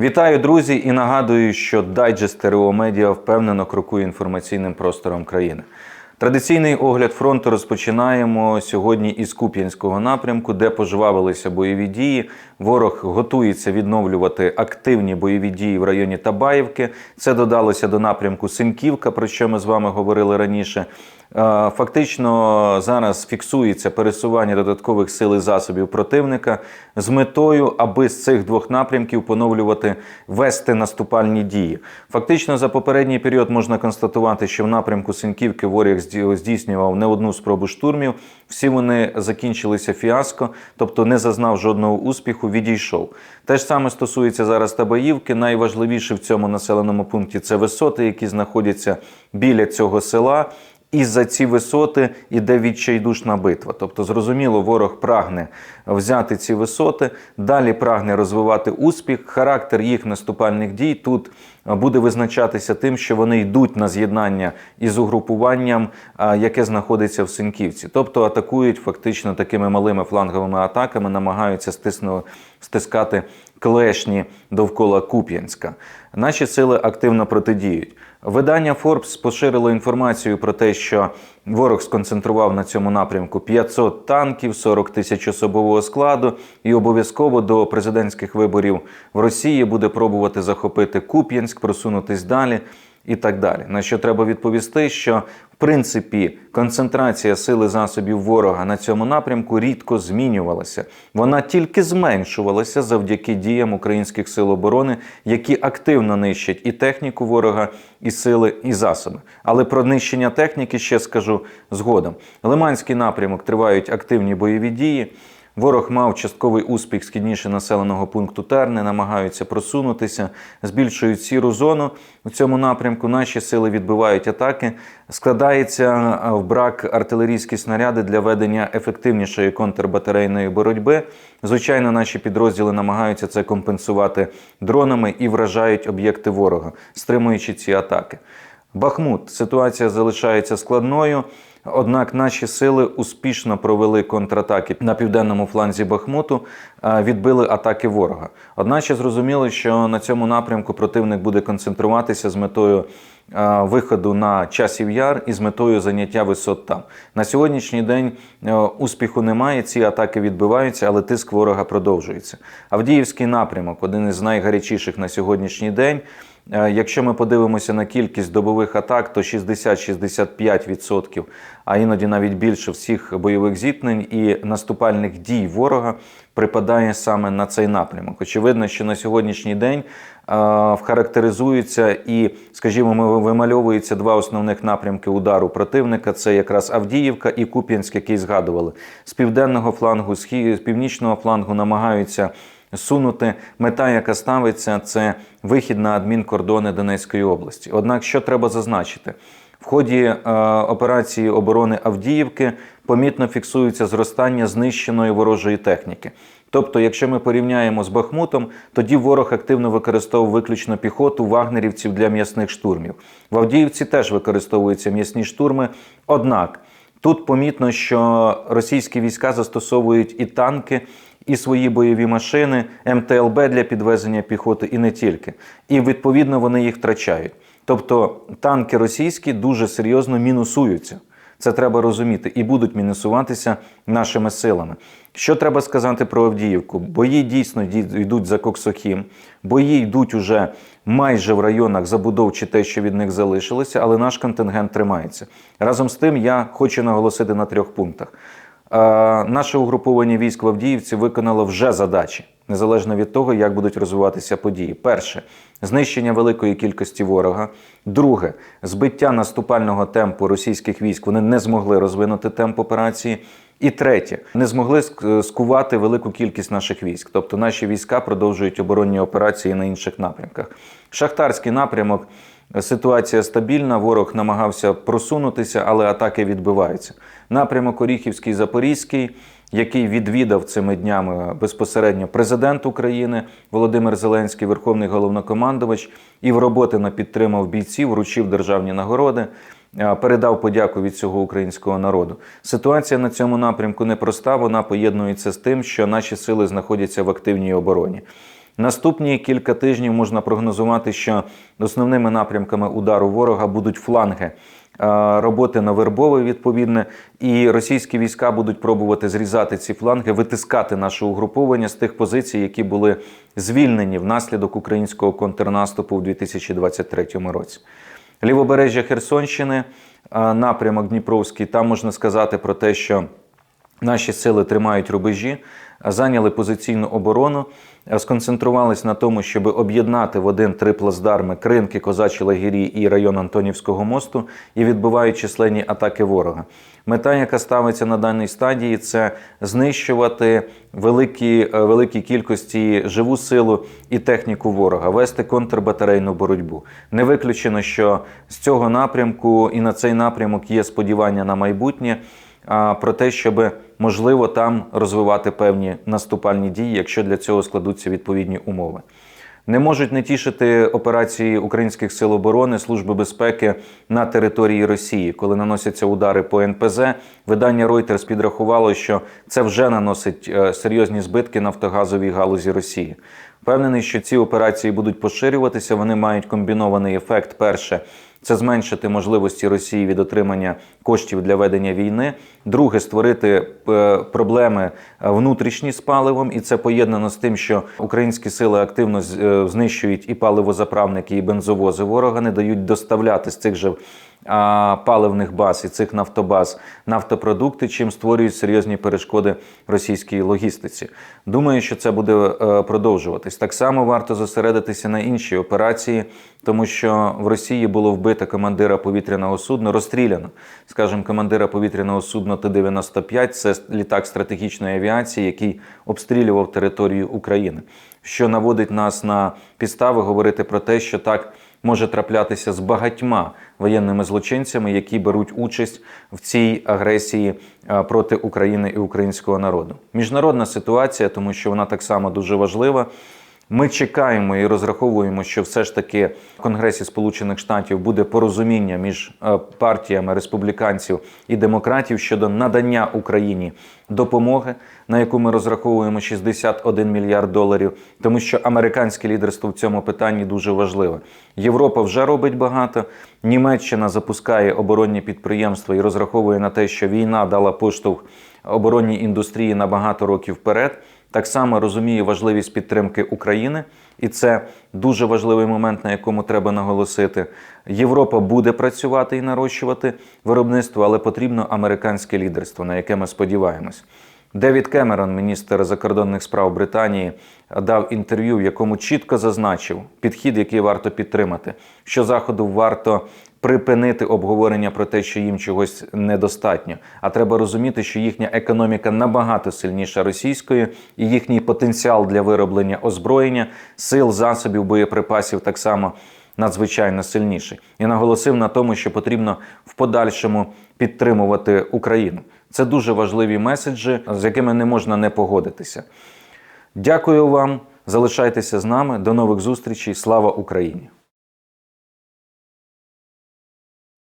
Вітаю, друзі, і нагадую, що дайджест ТРО Медіа впевнено крокує інформаційним простором країни. Традиційний огляд фронту розпочинаємо сьогодні із Куп'янського напрямку, де пожвавилися бойові дії. Ворог готується відновлювати активні бойові дії в районі Табаївки. Це додалося до напрямку Синьківка, про що ми з вами говорили раніше. Е, Фактично зараз фіксується пересування додаткових сил і засобів противника з метою, аби з цих двох напрямків поновлювати вести наступальні дії. Фактично, за попередній період можна констатувати, що в напрямку Синьківки ворог здійснював не одну спробу штурмів. Всі вони закінчилися фіаско, тобто не зазнав жодного успіху, відійшов. Те ж саме стосується зараз Табаївки. Найважливіше в цьому населеному пункті це висоти, які знаходяться біля цього села. І за ці висоти іде відчайдушна битва. Тобто, зрозуміло, ворог прагне взяти ці висоти, далі прагне розвивати успіх. Характер їх наступальних дій тут буде визначатися тим, що вони йдуть на з'єднання із угрупуванням, яке знаходиться в Синківці. Тобто атакують фактично такими малими фланговими атаками, намагаються стисну, стискати клешні довкола Куп'янська. Наші сили активно протидіють. Видання Forbes поширило інформацію про те, що ворог сконцентрував на цьому напрямку 500 танків, 40 тисяч особового складу, і обов'язково до президентських виборів в Росії буде пробувати захопити Куп'янськ, просунутись далі і так далі. На що треба відповісти, що в принципі концентрація сили засобів ворога на цьому напрямку рідко змінювалася. Вона тільки зменшувалася завдяки діям українських сил оборони, які активно нищать і техніку ворога, і сили, і засоби. Але про нищення техніки ще скажу згодом. Лиманський напрямок тривають активні бойові дії. Ворог мав частковий успіх східніше населеного пункту Терни, намагаються просунутися, збільшують сіру зону у цьому напрямку. Наші сили відбивають атаки. Складається е, в брак артилерійські снаряди для ведення ефективнішої контрбатарейної боротьби. Звичайно, наші підрозділи намагаються це компенсувати дронами і вражають об'єкти ворога, стримуючи ці атаки. Бахмут ситуація залишається складною. Однак наші сили успішно провели контратаки на південному фланзі Бахмуту, е, відбили атаки ворога. Одначе зрозуміло, що на цьому напрямку противник буде концентруватися з метою виходу на часів яр і з метою заняття висот там. На сьогоднішній день е, успіху немає. Ці атаки відбиваються, але тиск ворога продовжується. Авдіївський напрямок один із найгарячіших на сьогоднішній день. Е, Якщо ми подивимося на кількість добових атак, то 60-65%, а іноді навіть більше всіх бойових зіткнень і наступальних дій ворога припадає саме на цей напрямок. Очевидно, що на сьогоднішній день е, вхарактеризуються і, скажімо, вимальовуються два основних напрямки удару противника: це якраз Авдіївка і Куп'янськ, який згадували з південного флангу, з північного флангу намагаються сунути. Мета, яка ставиться, це вихід на адмінкордони Донецької області. Однак, що треба зазначити? В ході е, операції оборони Авдіївки помітно фіксується зростання знищеної ворожої техніки. Тобто, якщо ми порівняємо з Бахмутом, тоді ворог активно використовував виключно піхоту вагнерівців для м'ясних штурмів. В Авдіївці теж використовуються м'ясні штурми. Однак тут помітно, що російські війська застосовують і танки, і свої бойові машини, МТЛБ для підвезення піхоти, і не тільки. І відповідно вони їх втрачають. Тобто танки російські дуже серйозно мінусуються. Це треба розуміти і будуть мінусуватися нашими силами. Що треба сказати про Авдіївку? Бої дійсно йдуть за Коксохім, бої йдуть уже майже в районах забудов чи те, що від них залишилося, але наш контингент тримається. Разом з тим, я хочу наголосити на трьох пунктах. Е, Наше угруповання військ в Авдіївці виконало вже задачі, незалежно від того, як будуть розвиватися події. Перше знищення великої кількості ворога. Друге збиття наступального темпу російських військ. Вони не змогли розвинути темп операції. І третє, не змогли скувати велику кількість наших військ. Тобто наші війська продовжують оборонні операції на інших напрямках. Шахтарський напрямок Ситуація стабільна, ворог намагався просунутися, але атаки відбиваються. Напрямок Оріхівський Запорізький, який відвідав цими днями безпосередньо президент України Володимир Зеленський, Верховний головнокомандувач, і в роботи на підтримав бійців, вручив державні нагороди. Передав подяку від цього українського народу. Ситуація на цьому напрямку непроста. Вона поєднується з тим, що наші сили знаходяться в активній обороні. Наступні кілька тижнів можна прогнозувати, що основними напрямками удару ворога будуть фланги. е, Роботи на вербове відповідне, і російські війська будуть пробувати зрізати ці фланги, витискати наше угруповання з тих позицій, які були звільнені внаслідок українського контрнаступу у 2023 році. Лівобережжя Херсонщини, е, напрямок Дніпровський. Там можна сказати про те, що Наші сили тримають рубежі, зайняли позиційну оборону, сконцентрувались на тому, щоб об'єднати в один три плацдарми Кринки, Козачі Лагері і район Антонівського мосту і відбивають численні атаки ворога. Мета, яка ставиться на даній стадії, це знищувати великі, е, великі кількості живу силу і техніку ворога, вести контрбатарейну боротьбу. Не виключено, що з цього напрямку і на цей напрямок є сподівання на майбутнє про те, щоб можливо там розвивати певні наступальні дії, якщо для цього складуться відповідні умови. Не можуть не тішити операції українських сил оборони Служби безпеки на території Росії, коли наносяться удари по НПЗ. Видання Reuters підрахувало, що це вже наносить е, серйозні збитки нафтогазовій галузі Росії. Впевнений, що ці операції будуть поширюватися. Вони мають комбінований ефект. Перше це зменшити можливості Росії від отримання коштів для ведення війни. Друге створити е, проблеми е, внутрішні з паливом, і це поєднано з тим, що українські сили активно е, знищують і паливозаправники, і бензовози. Ворога не дають доставляти з цих же паливних баз і цих нафтобаз нафтопродукти, чим створюють серйозні перешкоди російській логістиці. Думаю, що це буде е, продовжуватись. Так само варто зосередитися на іншій операції, тому що в Росії було вбито командира повітряного судна, розстріляно, скажімо, командира повітряного судна Т-95, це літак стратегічної авіації, який обстрілював територію України, що наводить нас на підстави говорити про те, що так може траплятися з багатьма воєнними злочинцями, які беруть участь в цій агресії е, проти України і українського народу. Міжнародна ситуація, тому що вона так само дуже важлива. Ми чекаємо і розраховуємо, що все ж таки в Конгресі Сполучених Штатів буде порозуміння між е, партіями республіканців і демократів щодо надання Україні допомоги, на яку ми розраховуємо 61 мільярд доларів, тому що американське лідерство в цьому питанні дуже важливе. Європа вже робить багато. Німеччина запускає оборонні підприємства і розраховує на те, що війна дала поштовх оборонній індустрії на багато років вперед. Так само розуміє важливість підтримки України, і це дуже важливий момент, на якому треба наголосити. Європа буде працювати і нарощувати виробництво, але потрібно американське лідерство, на яке ми сподіваємось. Девід Кемерон, міністр закордонних справ Британії, дав інтерв'ю, в якому чітко зазначив підхід, який варто підтримати, що заходу варто припинити обговорення про те, що їм чогось недостатньо. А треба розуміти, що їхня економіка набагато сильніша російської, і їхній потенціал для вироблення озброєння, сил, засобів, боєприпасів так само надзвичайно сильніший. І наголосив на тому, що потрібно в подальшому підтримувати Україну. Це дуже важливі меседжі, з якими не можна не погодитися. Дякую вам, залишайтеся з нами. До нових зустрічей. Слава Україні!